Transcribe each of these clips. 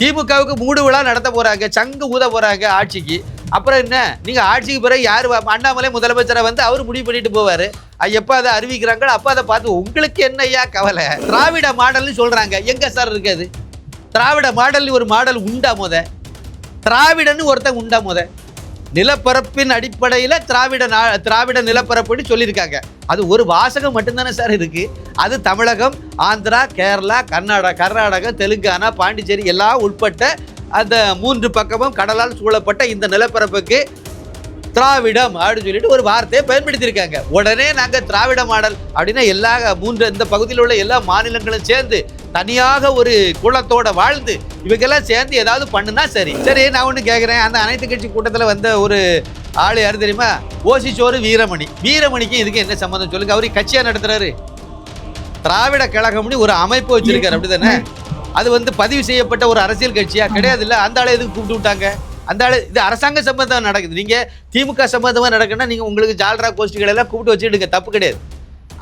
திமுகவுக்கு மூடு விழா நடத்த போறாங்க சங்கு ஊத போறாங்க ஆட்சிக்கு. அப்புறம் என்ன? நீங்க ஆட்சிக்கு பிறகு யார் அண்ணாமலை முதலமைச்சரை வந்து அவர் முடிவு பண்ணிட்டு போவாரு? அது எப்ப அதை அறிவிக்கிறாங்களோ அப்ப அதை பார்த்து உங்களுக்கு என்னய்யா கவலை? திராவிட மாடல்னு சொல்றாங்க. எங்க சார் இருக்காது திராவிட மாடல் ஒரு மாடல் உண்டா முத? திராவிடன்னு ஒருத்தன் உண்டா முத? நிலப்பரப்பின் அடிப்படையில் திராவிட நா திராவிட நிலப்பரப்புன்னு சொல்லியிருக்காங்க. அது ஒரு வாசகம் மட்டும்தானே சார் இருக்கு. அது தமிழகம் ஆந்திரா கேரளா கர்நாடகா கர்நாடகா தெலுங்கானா பாண்டிச்சேரி எல்லாம் உட்பட்ட அந்த மூன்று பக்கமும் கடலால் சூழப்பட்ட இந்த நிலப்பரப்புக்கு திராவிடம் அப்படின்னு சொல்லிட்டு ஒரு வார்த்தையை பயன்படுத்தியிருக்காங்க. உடனே நாங்கள் திராவிட மாடல் அப்படின்னா எல்லா மூன்று இந்த பகுதியில் உள்ள எல்லா மாநிலங்களும் சேர்ந்து தனியாக ஒரு குளத்தோட வாழ்ந்து இவங்கெல்லாம் சேர்ந்து ஏதாவது பண்ணுனா சரி. சரி நான் ஒன்று கேட்குறேன் அந்த அனைத்து கட்சி கூட்டத்தில் வந்த ஒரு ஆள் யார் தெரியுமா? ஓசிச்சோறு வீரமணி. வீரமணிக்கு இதுக்கு என்ன சம்மந்தம் சொல்லுங்க? அவரு கட்சியாக நடத்துறாரு. திராவிட கழகம்னு ஒரு அமைப்பு வச்சிருக்காரு. அப்படிதானே? அது வந்து பதிவு செய்யப்பட்ட ஒரு அரசியல் கட்சியா? கிடையாது இல்லை அந்த ஆளை எதுக்கு கூப்பிட்டு விட்டாங்க? அந்த இது அரசாங்க சம்பந்தம் நடக்குது. நீங்கள் திமுக சம்பந்தமாக நடக்குன்னா நீங்கள் உங்களுக்கு ஜால்ரா கோஷ்டிகள் எல்லாம் கூப்பிட்டு வச்சுடுங்க தப்பு கிடையாது.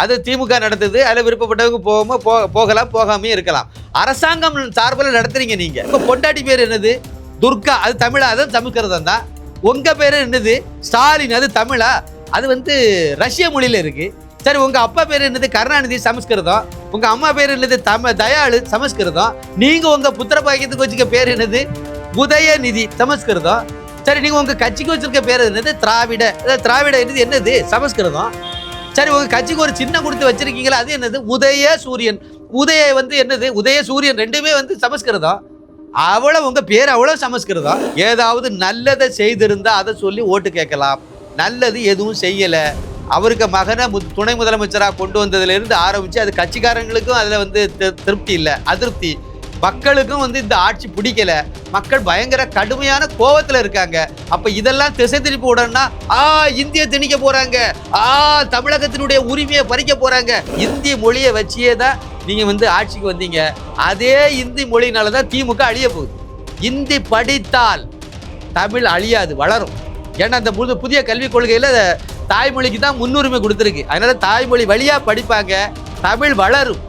அது திமுக நடத்துது அதில் விருப்பப்பட்டவங்க போகாம போ போகலாம் போகாமே இருக்கலாம். அரசாங்கம் சார்பில் நடத்துறீங்க நீங்கள் இப்போ பொண்டாட்டி பேர் என்னது? துர்கா அது தமிழா அது சமஸ்கிருதம் தான். உங்கள் பேர் என்னது? ஸ்டாலின் அது தமிழா? அது வந்து ரஷ்ய மொழியில் இருக்குது சரி உங்கள் அப்பா பேர் என்னது? கருணாநிதி சமஸ்கிருதம். உங்கள் அம்மா பேர் என்னது? தம தயாளு சமஸ்கிருதம். நீங்கள் உங்கள் புத்திர பாக்கியத்துக்கு வச்சுக்க பேர் என்னது? உதயநிதி. சமஸ்கிருதம். சரி நீங்கள் உங்கள் கட்சிக்கு வச்சிருக்க பேர் என்னது? திராவிட. அதாவது திராவிட என்னது? என்னது? சமஸ்கிருதம். சரி உங்கள் கட்சிக்கு ஒரு சின்னம் கொடுத்து வச்சிருக்கீங்களா? அது என்னது? உதய சூரியன். உதய வந்து என்னது? உதய சூரியன் ரெண்டுமே வந்து சமஸ்கிருதம். அவ்வளோ உங்கள் பேர் அவ்வளோ சமஸ்கிருதம். ஏதாவது நல்லதை செய்திருந்தா அதை சொல்லி ஓட்டு கேட்கலாம். நல்லது எதுவும் செய்யலை. அவருக்கு மகனை மு- துணை முதலமைச்சராக கொண்டு வந்ததுலேருந்து ஆரம்பித்து அது கட்சிக்காரங்களுக்கும் அதில் வந்து திருப்தி இல்லை. அதிருப்தி. மக்களுக்கும் வந்து இந்த ஆட்சி பிடிக்கல. மக்கள் பயங்கர கடுமையான கோவத்துல இருக்காங்க. அப்ப இதெல்லாம் திசை திருப்பி விடணும்னா ஆ இந்திய திணிக்க போறாங்க. ஆ தமிழகத்தினுடைய உரிமையை பறிக்க போறாங்க. இந்தி மொழியை வச்சியே தான் நீங்க வந்து ஆட்சிக்கு வந்தீங்க. அதே இந்தி மொழியினால தான் திமுக அழிய போகுது. இந்தி படித்தால் தமிழ் அழியாது வளரும். ஏன்னா அந்த புது புதிய கல்விக் கொள்கையில தாய்மொழிக்கு தான் முன்னுரிமை கொடுத்துருக்கு. அதனால தாய்மொழி வழியா படிப்பாங்க. தமிழ் வளரும்.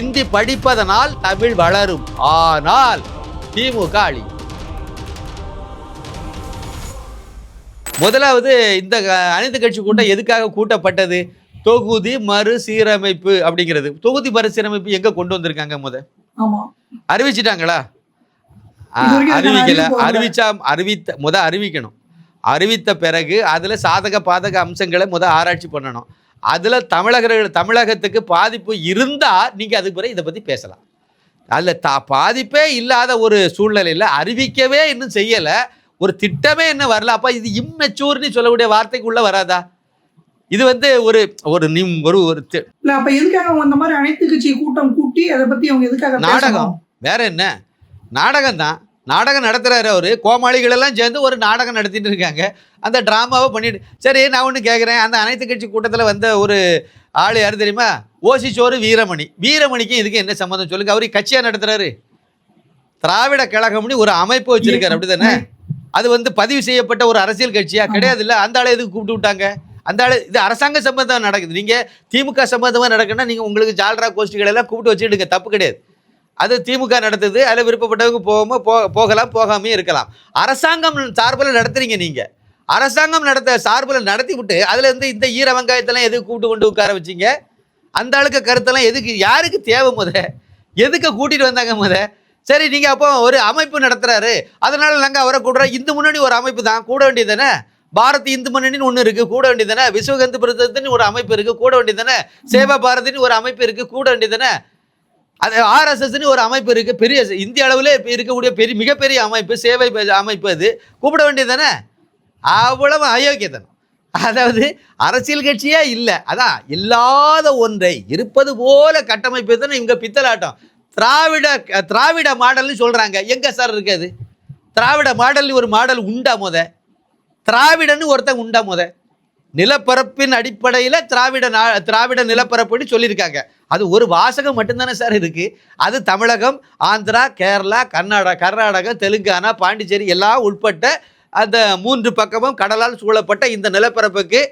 இந்தி படிப்பதனால் தமிழ் வளரும். ஆனால் திமுக அழியும் முதலாவது இந்த அனைத்து கட்சி கூட்டம் எதுக்காக கூட்டப்பட்டது? தொகுதி மறுசீரமைப்பு அப்படிங்கிறது. தொகுதி மறுசீரமைப்பு எங்க கொண்டு வந்திருக்காங்க முத? அறிவிச்சிட்டாங்களா? அறிவிக்கல. அறிவிச்சா அறிவித்த முத அறிவிக்கணும். அறிவித்த பிறகு அதுல சாதக பாதக அம்சங்களை முத ஆராய்ச்சி பண்ணணும். அதுல தமிழகர்கள் தமிழகத்துக்கு பாதிப்பு இருந்தா நீங்க அதுக்கு பிறகு இதை பத்தி பேசலாம். அதுல தா பாதிப்பே இல்லாத ஒரு சூழ்நிலையில அறிவிக்கவே இன்னும் செய்யல. ஒரு திட்டமே இன்னும் வரல. அப்ப இது இம்மெச்சூர்னு சொல்லக்கூடிய வார்த்தைக்குள்ள வராதா? இது வந்து ஒரு ஒரு நிம் ஒரு ஒரு தி- இல்ல அப்ப எதுக்காக அவங்க இந்த மாதிரி அனைத்து கட்சி கூட்டம் கூட்டி அதை பத்தி அவங்க எதுக்காக நாடகம்? வேற என்ன? நாடகம் தான் நாடகம் நடத்துறாரு அவரு. கோமாளிகள் எல்லாம் சேர்ந்து ஒரு நாடகம் நடத்திட்டு இருக்காங்க. அந்த டிராமாவை பண்ணிட்டு சரி நான் ஒன்று கேட்குறேன் அந்த அனைத்து கட்சி கூட்டத்தில் வந்த ஒரு ஆள் யார் தெரியுமா? ஓசி சோறு வீரமணி. வீரமணிக்கும் இதுக்கு என்ன சம்மந்தம் சொல்லுங்க. அவரு கட்சியா நடத்துறாரு. திராவிட கழகம்னு ஒரு அமைப்பு வச்சிருக்காரு. அப்படிதானே? அது வந்து பதிவு செய்யப்பட்ட ஒரு அரசியல் கட்சியா? கிடையாது இல்ல. அந்த ஆளை எதுக்கு கூப்பிட்டு விட்டாங்க? அந்த ஆளு இது அரசாங்க சம்பந்தம் நடக்குது. நீங்க திமுக சம்பந்தமா நடக்குன்னா நீங்க உங்களுக்கு ஜால்ரா கோஷ்டிகள் எல்லாம் கூப்பிட்டு வச்சுடுங்க தப்பு கிடையாது. அது திமுக நடத்துது அதில் விருப்பப்பட்டவங்க போகாம போ போகலாம் போகாமே இருக்கலாம். அரசாங்கம் சார்பில் நடத்துறீங்க நீங்கள் அரசாங்கம் நடத்த சார்பில் நடத்தி விட்டு அதில் இருந்து இந்த ஈர வெங்காயத்தெல்லாம் எதுக்கு கூப்பிட்டு கொண்டு உட்கார வச்சீங்க? அந்த ஆளுக்கு கருத்தெல்லாம் எதுக்கு யாருக்கு தேவை முத? எதுக்கு கூட்டிகிட்டு வந்தாங்க முத? சரி நீங்கள் அப்போ ஒரு அமைப்பு நடத்துகிறாரு அதனால நாங்கள் அவரை கூடுறோம் இந்து முன்னணி ஒரு அமைப்பு தான் கூட வேண்டியதானே பாரத் இந்து முன்னணின்னு ஒன்று இருக்குது கூட வேண்டியதானே விஸ்வகந்து பிரதத்துன்னு ஒரு அமைப்பு இருக்குது கூட வேண்டியதானே சேவா பாரதின்னு ஒரு அமைப்பு இருக்குது கூட வேண்டியதானே அது ஆர்எஸ்எஸ்னு ஒரு அமைப்பு இருக்குது பெரிய இந்திய அளவில் இருக்கக்கூடிய பெரிய மிகப்பெரிய அமைப்பு சேவை அமைப்பு அது. கூப்பிட வேண்டியது தானே? அவ்வளவு அயோக்கியத்தனம். அதாவது அரசியல் கட்சியே இல்லை. அதான் இல்லாத ஒன்றை இருப்பது போல கட்டமைப்பு தானே இங்கே பித்தலாட்டம். திராவிட திராவிட மாடல்னு சொல்கிறாங்க எங்கே சார் இருக்குது திராவிட மாடல் ஒரு மாடல் உண்டா முத? திராவிடன்னு ஒருத்தன் உண்டா முத? நிலப்பரப்பின் அடிப்படையில் திராவிட நா திராவிட நிலப்பரப்புன்னு சொல்லியிருக்காங்க. அது ஒரு வாசகம் மட்டும்தானே சார் இருக்குது அது தமிழகம் ஆந்திரா கேரளா கர்நாடகா கர்நாடகா தெலுங்கானா பாண்டிச்சேரி எல்லாம் உட்பட்ட அந்த மூன்று பக்கமும் கடலால் சூழப்பட்ட இந்த நிலப்பரப்புக்கு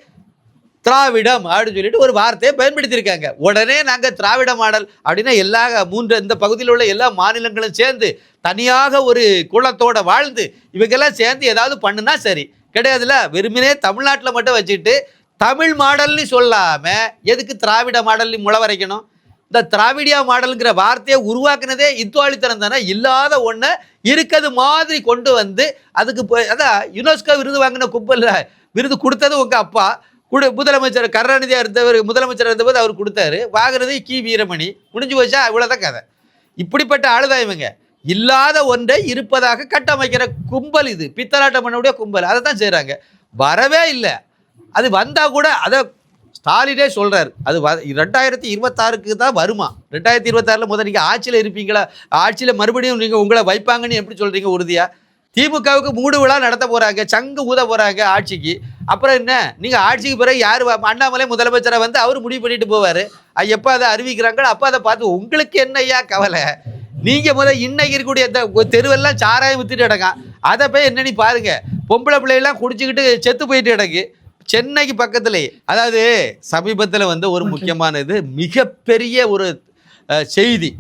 திராவிடம் அப்படின்னு சொல்லிட்டு ஒரு வார்த்தையை பயன்படுத்தியிருக்காங்க. உடனே நாங்கள் திராவிட மாடல் அப்படின்னா எல்லா மூன்று இந்த பகுதியில் உள்ள எல்லா மாநிலங்களும் சேர்ந்து தனியாக ஒரு குளத்தோடு வாழ்ந்து இவங்கெல்லாம் சேர்ந்து ஏதாவது பண்ணுனா சரி. கிடையாதுல வெறுமனே தமிழ்நாட்டில் மட்டும் வச்சுட்டு தமிழ் மாடல்னு சொல்லாமல் எதுக்கு திராவிட மாடல்னு முளவரைக்கணும்? இந்த திராவிடியா மாடலுங்கிற வார்த்தையை உருவாக்குனதே இத்துவாளித்தனம் தானே. இல்லாத ஒன்றை இருக்கிறது மாதிரி கொண்டு வந்து அதுக்கு போய் அதான் யுனெஸ்கோ விருது வாங்கின கும்பல்ல விருது கொடுத்தது உங்க அப்பா. குடு முதலமைச்சர் கருணாநிதியாக இருந்தவர் முதலமைச்சர் இருந்தபோது அவர் கொடுத்தாரு. வாங்குறது கி. வீரமணி. முடிஞ்சு போச்சா? இவ்வளோதான் கதை. இப்படிப்பட்ட ஆளுதான் இவங்க. இல்லாத ஒன்றை இருப்பதாக கட்டமைக்கிற கும்பல் இது. பித்தலாட்டம் பண்ணக்கூடிய கும்பல். அதை தான் செய்கிறாங்க வரவே இல்லை. அது வந்தால் கூட அதை ஸ்டாலினே சொல்கிறார் அது வ ரெண்டாயிரத்தி இருபத்தாறுக்கு தான் வருமா? ரெண்டாயிரத்தி இருபத்தாறில் முதல் நீங்கள் ஆட்சியில் இருப்பீங்களா? ஆட்சியில் மறுபடியும் நீங்கள் உங்களை வைப்பாங்கன்னு எப்படி சொல்கிறீங்க உறுதியாக திமுகவுக்கு மூடு விழா நடத்த போகிறாங்க சங்கு ஊத போகிறாங்க ஆட்சிக்கு. அப்புறம் என்ன? நீங்கள் ஆட்சிக்கு பிறகு யார் அண்ணாமலை முதலமைச்சரை வந்து அவர் முடிவு பண்ணிட்டு போவார். எப்போ அதை அறிவிக்கிறாங்களோ அப்போ அதை பார்த்து உங்களுக்கு என்னய்யா கவலை? நீங்கள் முதல் இன்னைக்கு இருக்கக்கூடிய இந்த தெருவெல்லாம் சாராயம் வித்துட்டு கிடக்கான் அதை போய் என்னன்னு பாருங்க. பொம்பளை பிள்ளையெல்லாம் குடிச்சுக்கிட்டு செத்து போயிட்டு கிடக்கு. சென்னைக்கு பக்கத்துலேயே அதாவது சமீபத்தில் வந்து ஒரு முக்கியமான இது மிகப்பெரிய ஒரு செய்தி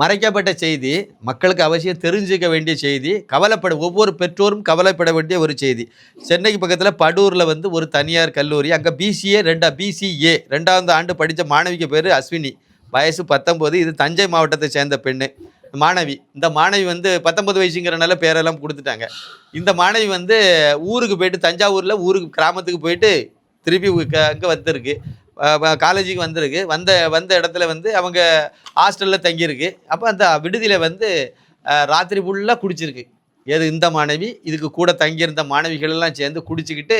மறைக்கப்பட்ட செய்தி மக்களுக்கு அவசியம் தெரிஞ்சுக்க வேண்டிய செய்தி கவலைப்பட ஒவ்வொரு பெற்றோரும் கவலைப்பட வேண்டிய ஒரு செய்தி. சென்னைக்கு பக்கத்தில் படூரில் வந்து ஒரு தனியார் கல்லூரி அங்கே பிசிஏ ரெண்டா பிசிஏ ரெண்டாவது ஆண்டு படித்த மாணவிக்கு பேர் அஸ்வினி. வயசு பத்தொம்போது இது தஞ்சை மாவட்டத்தை சேர்ந்த பெண்ணு. மாணவி. இந்த மாணவி வந்து பத்தொன்பது வயசுங்கிறனால பேரெல்லாம் கொடுத்துட்டாங்க. இந்த மாணவி வந்து ஊருக்கு போயிட்டு தஞ்சாவூரில் ஊருக்கு கிராமத்துக்கு போயிட்டு திருப்பி அங்கே வந்திருக்கு. காலேஜுக்கு வந்திருக்கு. வந்த வந்த இடத்துல வந்து அவங்க ஹாஸ்டலில் தங்கியிருக்கு. அப்போ அந்த விடுதியில் வந்து ராத்திரி ஃபுல்லாக குடிச்சிருக்கு. எது இந்த மாணவி இதுக்கு கூட தங்கியிருந்த மாணவிகள் எல்லாம் சேர்ந்து குடிச்சிக்கிட்டு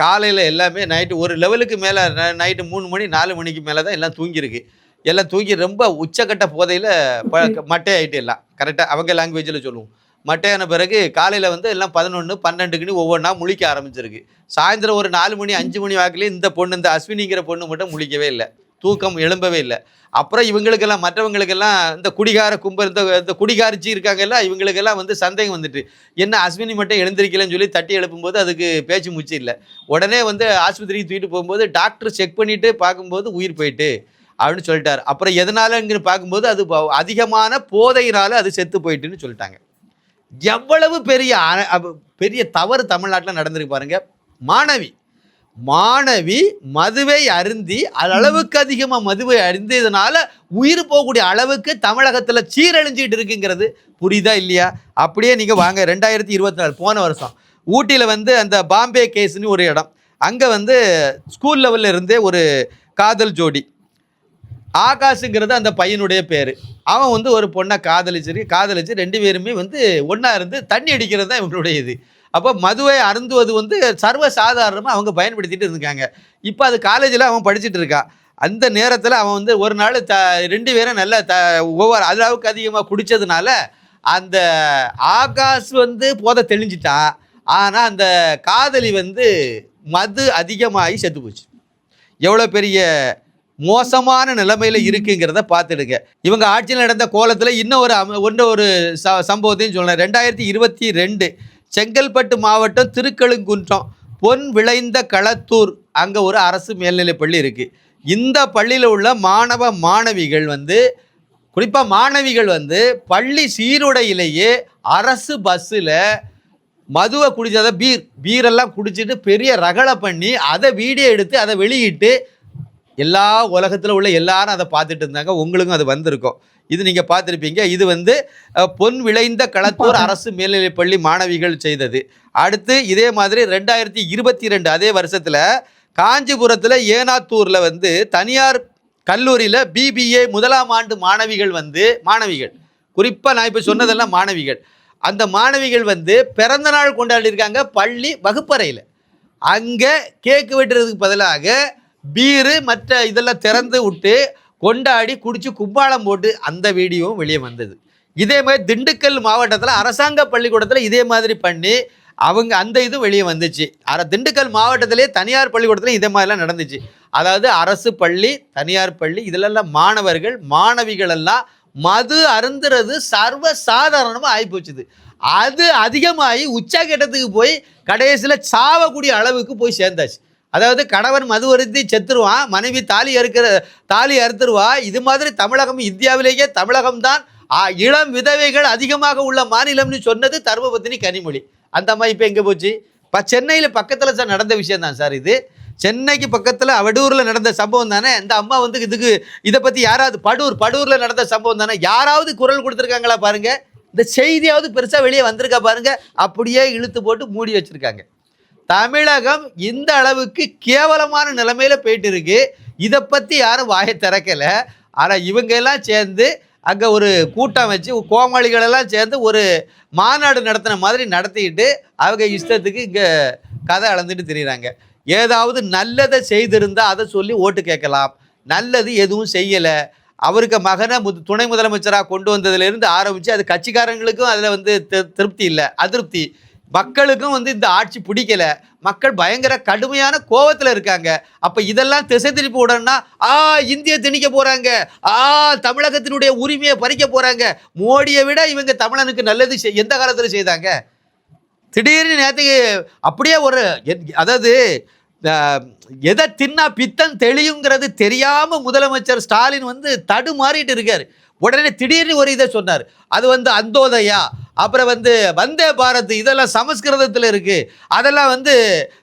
காலையில் எல்லாமே நைட்டு ஒரு லெவலுக்கு மேலே நைட்டு மூணு மணி நாலு மணிக்கு மேலே தான் எல்லாம் தூங்கியிருக்கு. எல்லாம் தூங்கி ரொம்ப உச்சக்கட்ட போதையில் மட்டை ஆகிட்டு எல்லாம் கரெக்டாக அவங்க லாங்குவேஜில் சொல்லுவோம். மட்டையான பிறகு காலையில் வந்து எல்லாம் பதினொன்று பன்னெண்டுக்குன்னு ஒவ்வொன்றா முழிக்க ஆரம்பிச்சிருக்கு. சாயந்தரம் ஒரு நாலு மணி அஞ்சு மணி வாக்குலேயே இந்த பொண்ணு இந்த அஸ்வினிங்கிற பொண்ணு மட்டும் முழிக்கவே இல்லை. தூக்கம் எழும்பவே இல்லை. அப்புறம் இவங்களுக்கெல்லாம் மற்றவங்களுக்கெல்லாம் இந்த குடிகார கும்பல் இந்த இந்த குடிகாரிச்சி இருக்காங்கல்ல இவங்களுக்கெல்லாம் வந்து சந்தேகம் வந்துட்டு என்ன அஸ்வினி மட்டும் எழுந்திருக்கலன்னு சொல்லி தட்டி எழுப்பும்போது அதுக்கு பேச்சு மூச்சு இல்லை. உடனே வந்து ஆஸ்பத்திரிக்கு தூக்கிட்டு போகும்போது டாக்டர் செக் பண்ணிட்டு பார்க்கும்போது உயிர் போயிட்டு அப்படின்னு சொல்லிட்டார். அப்புறம் எதனாலங்கிற பார்க்கும்போது அது அதிகமான போதையினால அது செத்து போயிட்டுன்னு சொல்லிட்டாங்க. எவ்வளவு பெரிய அ- பெரிய தவறு தமிழ்நாட்டில் நடந்திருக்கு பாருங்க. மாணவி மாணவி மதுவை அருந்தி அளவுக்கு அதிகமாக மதுவை அருந்தியதுனால உயிர் போகக்கூடிய அளவுக்கு தமிழகத்தில் சீரழிஞ்சிட்டு இருக்குங்கிறது புரியுதா இல்லையா? அப்படியே நீங்கள் வாங்க ரெண்டாயிரத்தி இருபத்தி நாலு போன வருஷம். ஊட்டியில் வந்து அந்த பாம்பே கேஸ்னு ஒரு இடம். அங்கே வந்து ஸ்கூல் லெவலில் இருந்தே ஒரு காதல் ஜோடி. ஆகாஷுங்கிறது அந்த பையனுடைய பேர். அவன் வந்து ஒரு பொண்ணை காதலிச்சிருக்கு காதலிச்சு ரெண்டு பேருமே வந்து ஒன்றா இருந்து தண்ணி அடிக்கிறது தான் இவங்களுடைய இது. அப்போ மதுவை அருந்துவது வந்து சர்வ சாதாரணமாக அவங்க பயன்படுத்திட்டு இருக்காங்க இப்போ அது காலேஜில் அவன் படிச்சுட்டு இருக்கான். அந்த நேரத்தில் அவன் வந்து ஒரு நாள் த ரெண்டு பேரும் நல்லா த ஒவ்வொரு அளவுக்கு அதிகமாக குடித்ததுனால அந்த ஆகாஷ் வந்து போதை தெளிஞ்சிட்டான். ஆனால் அந்த காதலி வந்து மது அதிகமாகி செத்து போச்சு. எவ்வளோ பெரிய மோசமான நிலைமையில் இருக்குங்கிறத பார்த்துடுங்க. இவங்க ஆட்சியில் நடந்த கோலத்தில் இன்னும் ஒரு ஒன்று ஒரு ச சம்பவத்தையும் சொல்லலாம் ரெண்டாயிரத்தி இருபத்தி ரெண்டு செங்கல்பட்டு மாவட்டம் திருக்கழுங்குன்றம் பொன் விளைந்த களத்தூர் அங்கே ஒரு அரசு மேல்நிலைப் பள்ளி இருக்குது இந்த பள்ளியில் உள்ள மாணவ மாணவிகள் வந்து குறிப்பாக மாணவிகள் வந்து பள்ளி சீருடையிலேயே அரசு பஸ்ஸில் மதுவை குடிச்சதை பீர் பீரெல்லாம் குடிச்சிட்டு பெரிய ரகளை பண்ணி அதை வீடியோ எடுத்து அதை வெளியிட்டு எல்லா உலகத்தில் உள்ள எல்லாரும் அதை பார்த்துட்டு இருந்தாங்க. உங்களுக்கும் அது வந்திருக்கும். இது நீங்கள் பார்த்துருப்பீங்க. இது வந்து பொன் விளைந்த களத்தூர் அரசு மேல்நிலைப் பள்ளி மாணவிகள் செய்தது. அடுத்து இதே மாதிரி ரெண்டாயிரத்தி இருபத்தி ரெண்டு அதே வருஷத்தில் காஞ்சிபுரத்தில் ஏனாத்தூரில் வந்து தனியார் கல்லூரியில் பிபிஏ முதலாம் ஆண்டு மாணவிகள் வந்து மாணவிகள். குறிப்பாக நான் இப்போ சொன்னதெல்லாம் மாணவிகள். அந்த மாணவிகள் வந்து பிறந்த நாள் கொண்டாடிருக்காங்க பள்ளி வகுப்பறையில். அங்கே கேக்கு வெட்டுறதுக்கு பதிலாக பீரு மற்ற இதெல்லாம் திறந்து விட்டு கொண்டாடி குடிச்சு கும்பாளம் போட்டு அந்த வீடியோவும் வெளியே வந்தது. இதே மாதிரி திண்டுக்கல் மாவட்டத்தில் அரசாங்க பள்ளிக்கூடத்தில் இதே மாதிரி பண்ணி அவங்க அந்த இது வெளியே வந்துச்சு. அர திண்டுக்கல் மாவட்டத்திலே தனியார் பள்ளிக்கூடத்தில் இதே மாதிரிலாம் நடந்துச்சு. அதாவது அரசு பள்ளி தனியார் பள்ளி இதிலெல்லாம் மாணவர்கள் மாணவிகள் எல்லாம் மது அருந்துறது சர்வ சாதாரணமாக ஆகிப்போச்சுது அது அதிகமாகி உச்சகட்டத்துக்கு போய் கடைசியில் சாவக்கூடிய அளவுக்கு போய் சேர்ந்தாச்சு. அதாவது கணவன் மது அருந்தி செத்துருவான் மனைவி தாலி அறுக்கிற தாலி அறுத்துருவா இது மாதிரி தமிழகம் இந்தியாவிலேயே தமிழகம்தான். ஆ, இளம் விதவைகள் அதிகமாக உள்ள மாநிலம்னு சொன்னது தர்மபத்தினி கனிமொழி. அந்த அம்மா இப்போ எங்கே போச்சு? இப்போ சென்னையில் பக்கத்தில் சார் நடந்த விஷயம் தான் சார் இது. சென்னைக்கு பக்கத்தில் வடூரில் நடந்த சம்பவம் தானே? இந்த அம்மா வந்து இதுக்கு இதை பற்றி யாராவது படூர் படூரில் நடந்த சம்பவம் தானே? யாராவது குரல் கொடுத்துருக்காங்களா பாருங்கள் இந்த செய்தியாவது பெருசாக வெளியே வந்திருக்கா பாருங்க. அப்படியே இழுத்து போட்டு மூடி வச்சுருக்காங்க. தமிழகம் இந்த அளவுக்கு கேவலமான நிலைமையில போயிட்டு இருக்கு இதை பற்றி யாரும் வாயை திறக்கல. ஆனால் இவங்க எல்லாம் சேர்ந்து அங்கே ஒரு கூட்டம் வச்சு கோமாளிகள் எல்லாம் சேர்ந்து ஒரு மாநாடு நடத்தின மாதிரி நடத்திக்கிட்டு அவங்க இஷ்டத்துக்கு இங்கே கதை அளந்துட்டு தெரியுறாங்க. ஏதாவது நல்லதை செய்திருந்தா அதை சொல்லி ஓட்டு கேட்கலாம். நல்லது எதுவும் செய்யலை. அவருக்கு மகனை மு துணை முதலமைச்சராக கொண்டு வந்ததுலேருந்து ஆரம்பித்து அது கட்சிக்காரங்களுக்கும் அதில் வந்து திருப்தி இல்லை அதிருப்தி. மக்களுக்கும் வந்து இந்த ஆட்சி பிடிக்கல. மக்கள் பயங்கர கடுமையான கோவத்தில் இருக்காங்க. அப்போ இதெல்லாம் திசை திருப்பி விடணும்னா ஆ இந்திய திணிக்க போகிறாங்க ஆ தமிழகத்தினுடைய உரிமையை பறிக்க போகிறாங்க மோடியை விட இவங்க தமிழனுக்கு நல்லது செய்- எந்த காலத்தில் செய்தாங்க? திடீர்னு நேற்றுக்கு அப்படியே ஒரு அதாவது எதை தின்னா பித்தம் தெளியுங்கிறது தெரியாமல் முதலமைச்சர் ஸ்டாலின் வந்து தடுமாறிட்டு இருக்கார். உடனே திடீர்னு ஒரு இதை சொன்னார். அது வந்து அந்தோதயா அப்புறம் வந்து வந்தே பாரத் இதெல்லாம் சமஸ்கிருதத்தில் இருக்குது அதெல்லாம் வந்து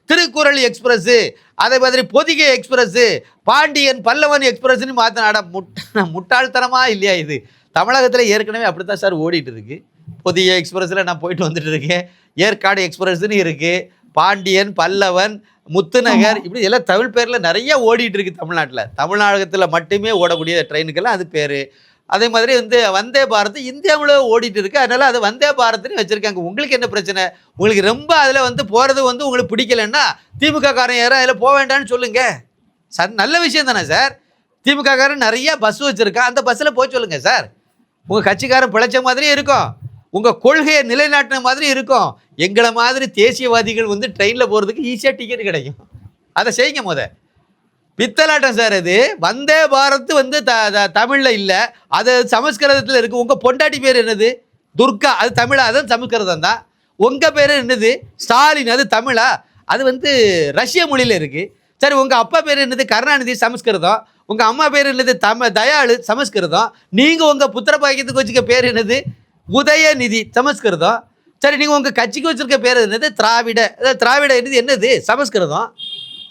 திருக்குறள் எக்ஸ்பிரஸ்ஸு அதே மாதிரி பொதிகை எக்ஸ்பிரஸ்ஸு பாண்டியன் பல்லவன் எக்ஸ்பிரஸ்னு மாற்றினாட முட்ட முட்டாள்தனமாக இல்லையா இது? தமிழகத்தில் ஏற்கனவே அப்படித்தான் சார் ஓடிட்டு இருக்கு புதிய எக்ஸ்பிரஸில் நான் போயிட்டு வந்துட்டு இருக்கேன். ஏற்காடு எக்ஸ்பிரஸ்னு இருக்குது பாண்டியன் பல்லவன் முத்துநகர் இப்படி எல்லாம் தமிழ் பேரில் நிறைய ஓடிட்டு இருக்கு தமிழ்நாட்டில் தமிழ்நாடகத்தில் மட்டுமே ஓடக்கூடிய ட்ரெயினுக்கெல்லாம் அது பேர். அதே மாதிரி வந்து வந்தே பாரத் இந்தியாவில் ஓடிட்டு இருக்கு. அதனால அது வந்தே பாரத்னு வச்சிருக்காங்க. உங்களுக்கு என்ன பிரச்சனை? உங்களுக்கு ரொம்ப அதில் வந்து போகிறது வந்து உங்களுக்கு பிடிக்கலன்னா திமுக காரன் யாரும் அதில் போக வேண்டாம்னு சொல்லுங்க. சார் நல்ல விஷயம் தானே சார்? திமுக காரன் நிறைய பஸ் வச்சுருக்கான் அந்த பஸ்ஸில் போய் சொல்லுங்க சார். உங்கள் கட்சிக்காரன் பிழைச்ச மாதிரியே இருக்கும். உங்கள் கொள்கையை நிலைநாட்டின மாதிரி இருக்கும். எங்களை மாதிரி தேசியவாதிகள் வந்து ட்ரெயினில் போகிறதுக்கு ஈஸியாக டிக்கெட் கிடைக்கும். அதை செய்யுங்க முத. பித்தலாட்டம் சார் அது. வந்தே பாரத் வந்து த த- இல்லை. அது சமஸ்கிருதத்தில் இருக்குது உங்கள் பொண்டாட்டி பேர் என்னது? துர்கா. அது தமிழா? அது சமஸ்கிருதம் தான். உங்கள் பேர் என்னது? ஸ்டாலின். அது தமிழா? அது வந்து ரஷ்ய மொழியில் இருக்குது சரி உங்கள் அப்பா பேர் என்னது? கருணாநிதி. சமஸ்கிருதம். உங்கள் அம்மா பேர் என்னது? தம தயாளு. சமஸ்கிருதம். நீங்கள் உங்கள் புத்திர பாக்கியத்துக்கு வச்சுக்க பேர் என்னது? உதயநிதி. சமஸ்கிருதம். சரி நீங்கள் உங்கள் கட்சிக்கு வச்சுருக்க பேர் என்னது? திராவிட. அதாவது திராவிட என்னது? என்னது? சமஸ்கிருதம்.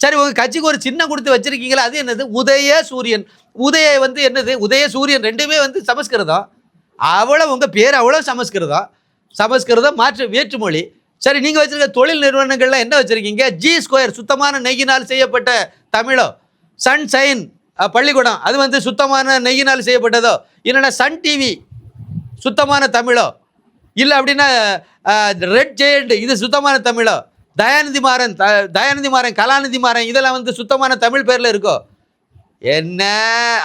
சரி உங்கள் கட்சிக்கு ஒரு சின்னம் கொடுத்து வச்சிருக்கீங்களா? அது என்னது? உதய சூரியன். உதய வந்து என்னது? உதய சூரியன் ரெண்டுமே வந்து சமஸ்கிருதம். அவ்வளோ உங்கள் பேர் அவ்வளோ சமஸ்கிருதம். சமஸ்கிருதம் மாற்று வேற்றுமொழி. சரி நீங்கள் வச்சுருக்க தொழில் நிறுவனங்கள்லாம் என்ன வச்சுருக்கீங்க? ஜி ஸ்கொயர் சுத்தமான நெய்யினால் செய்யப்பட்ட தமிழோ? சன் சைன் பள்ளிக்கூடம் அது வந்து சுத்தமான நெய்யினால் செய்யப்பட்டதோ? இல்லைன்னா சன் டிவி சுத்தமான தமிழோ? இல்லை அப்படின்னா ரெட் ஜெயண்ட் இது சுத்தமான தமிழோ? தயாநிதி மாறன் த தயாநிதி மாறன் கலாநிதி மாறன் இதெல்லாம் வந்து சுத்தமான தமிழ் பேரில் இருக்கோ? என்ன?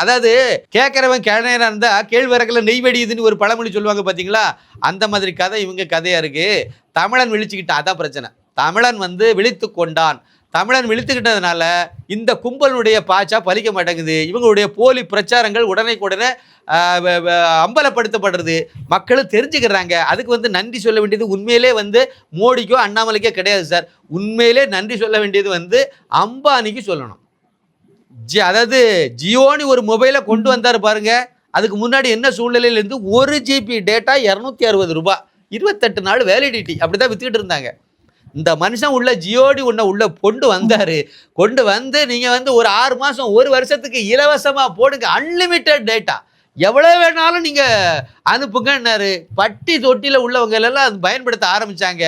அதாவது கேட்குறவன் கிழனா இருந்தால் கேழ்வரக்கில் நெய் வெடியுதுன்னு ஒரு பழமொழி சொல்லுவாங்க பார்த்தீங்களா அந்த மாதிரி கதை இவங்க கதையாக இருக்குது தமிழன் விழிச்சுக்கிட்டான். அதான் பிரச்சனை. தமிழன் வந்து விழித்து கொண்டான். தமிழன் விழித்துக்கிட்டதுனால இந்த கும்பலுடைய பாச்சா பலிக்க மாட்டேங்குது. இவங்களுடைய போலி பிரச்சாரங்கள் உடனே அம்பலப்படுத்தப்படுறது. மக்களும் தெரிஞ்சுக்கிறாங்க. அதுக்கு வந்து நன்றி சொல்ல வேண்டியது உண்மையிலே வந்து மோடிக்கோ அண்ணாமலைக்கோ கிடையாது சார். உண்மையிலே நன்றி சொல்ல வேண்டியது வந்து அம்பானிக்கு சொல்லணும். ஜி அதாவது ஜியோன்னு ஒரு மொபைலை கொண்டு வந்தார் பாருங்க. அதுக்கு முன்னாடி என்ன சூழ்நிலையிலேருந்து ஒரு ஜிபி டேட்டா இரநூத்தி அறுபது ரூபா இருபத்தெட்டு நாள் வேலிடிட்டி அப்படி தான் இருந்தாங்க. இந்த மனுஷன் உள்ள ஜியோடி உன்னை உள்ள கொண்டு வந்தார். கொண்டு வந்து நீங்கள் வந்து ஒரு ஆறு மாதம் ஒரு வருஷத்துக்கு இலவசமாக போடுங்க அன்லிமிட்டெட் டேட்டா எவ்வளோ வேணாலும் நீங்கள் அனுப்புங்கன்னாரு பட்டி தொட்டியில் உள்ளவங்க எல்லாம் அது பயன்படுத்த ஆரம்பித்தாங்க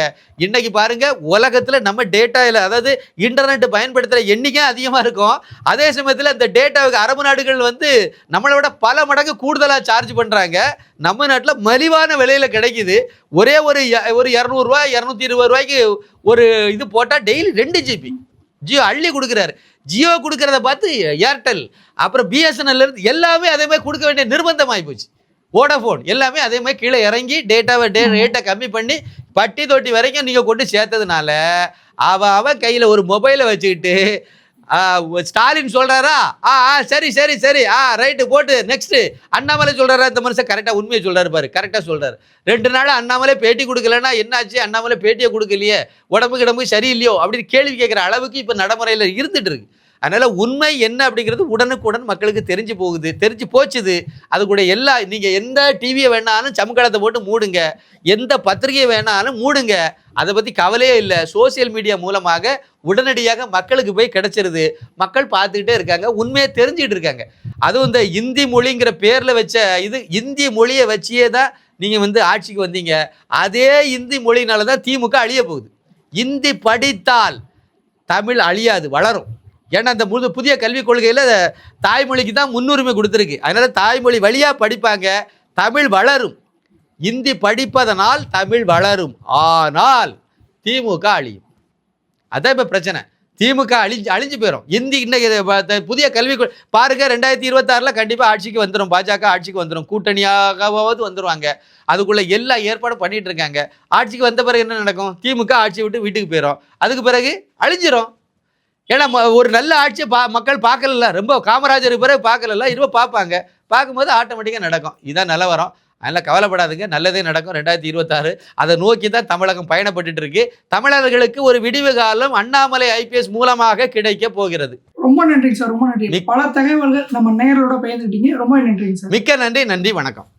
இன்றைக்கி பாருங்கள் உலகத்தில் நம்ம டேட்டாவில் அதாவது இன்டர்நெட் பயன்படுத்துகிற எண்ணிக்கை அதிகமாக இருக்கும். அதே சமயத்தில் இந்த டேட்டாவுக்கு அரபு நாடுகள் வந்து நம்மளை விட பல மடங்கு கூடுதலாக சார்ஜ் பண்ணுறாங்க நம்ம நாட்டில் மலிவான விலையில் கிடைக்குது. ஒரே ஒரு ஒரு இரநூறுவா இரநூத்தி இருபது ரூபாய்க்கு ஒரு இது போட்டால் டெய்லி ரெண்டு ஜிபி ஜியோ அள்ளி கொடுக்குறாரு. ஜியோ கொடுக்கறத பார்த்து ஏர்டெல் அப்புறம் பிஎஸ்என்எல் இருந்து எல்லாமே அதே மாதிரி கொடுக்க வேண்டிய நிர்பந்தம் ஆகிப்போச்சு வோடாஃபோன் எல்லாமே அதே மாதிரி கீழே இறங்கி டேட்டாவை டே ரேட்டை கம்மி பண்ணி பட்டி தொட்டி வரைக்கும் நீங்கள் கொண்டு சேர்த்ததுனால அவ அவ கையில் ஒரு மொபைலை வச்சுக்கிட்டு ஸ்டாலின் சொல்கிறாரா ஆ ஆ சரி சரி சரி. ஆ ரைட்டு போட்டு நெக்ஸ்ட்டு அண்ணாமலை சொல்கிறாரா இந்த மனுஷன் கரெக்டாக உண்மையை சொல்கிறாரு பாரு. கரெக்டாக சொல்கிறார் ரெண்டு நாள் அண்ணாமலை பேட்டி கொடுக்கலன்னா என்னாச்சு? அண்ணாமலை பேட்டியை கொடுக்கலையே. உடம்பு கிடம்பு சரியில்லையோ? அப்படின்னு கேள்வி கேட்குற அளவுக்கு இப்போ நடைமுறையில் இருந்துட்டு இருக்கு. அதனால் உண்மை என்ன அப்படிங்கிறது உடனுக்குடன் மக்களுக்கு தெரிஞ்சு போகுது. தெரிஞ்சு போச்சுது. அது கூட எல்லா நீங்கள் எந்த டிவியை வேணாலும் சமூகத்தை போட்டு மூடுங்க. எந்த பத்திரிகையை வேணாலும் மூடுங்க. அதை பற்றி கவலையே இல்லை. சோசியல் மீடியா மூலமாக உடனடியாக மக்களுக்கு போய் கிடைச்சிருது. மக்கள் பார்த்துக்கிட்டே இருக்காங்க. உண்மையை தெரிஞ்சுக்கிட்டு இருக்காங்க. அதுவும் இந்த இந்தி மொழிங்கிற பேரில் வச்ச இது இந்தி மொழியை வச்சியே தான் நீங்கள் வந்து ஆட்சிக்கு வந்தீங்க. அதே இந்தி மொழியினால தான் திமுக அழிய போகுது. இந்தி படித்தால் தமிழ் அழியாது வளரும். ஏன்னா அந்த முழு புதிய கல்விக் கொள்கையில் தாய்மொழிக்கு தான் முன்னுரிமை கொடுத்துருக்கு. அதனால் தாய்மொழி வழியாக படிப்பாங்க தமிழ் வளரும். இந்தி படிப்பதனால் தமிழ் வளரும். ஆனால் திமுக அழியும். அதான் இப்போ பிரச்சனை. திமுக அழிஞ்சு அழிஞ்சு போயிடும் இந்தி இன்னைக்கு புதிய கல்வி பாருங்க ரெண்டாயிரத்தி இருபத்தாறில் கண்டிப்பாக ஆட்சிக்கு வந்துடும் பாஜக ஆட்சிக்கு வந்துடும் கூட்டணியாகவாவது வந்துடுவாங்க அதுக்குள்ள எல்லா ஏற்பாடும் பண்ணிட்டு இருக்காங்க. ஆட்சிக்கு வந்த பிறகு என்ன நடக்கும்? திமுக ஆட்சி விட்டு வீட்டுக்கு போயிடும் அதுக்கு பிறகு அழிஞ்சிரும். ஏன்னா ஒரு நல்ல ஆட்சியை பா மக்கள் பார்க்கல ரொம்ப காமராஜர் பிறகு பார்க்கல இருப்ப பார்ப்பாங்க. பார்க்கும்போது ஆட்டோமேட்டிக்காக நடக்கும். இதான் நிலவரம். அதனால் கவலைப்படாதுங்க. நல்லதே நடக்கும். ரெண்டாயிரத்தி இருபத்தாறு. அதை நோக்கி தான் தமிழகம் பயணப்பட்டுட்டு இருக்கு தமிழர்களுக்கு ஒரு விடிவு காலம் அண்ணாமலை ஐபிஎஸ் மூலமாக கிடைக்க போகிறது. ரொம்ப நன்றிங்க சார். ரொம்ப நன்றி. பல தகவல்கள் நம்ம நேயர்களோட பகிர்ந்துக்கிட்டீங்க. ரொம்ப நன்றிங்க சார். மிக்க நன்றி. நன்றி. வணக்கம்.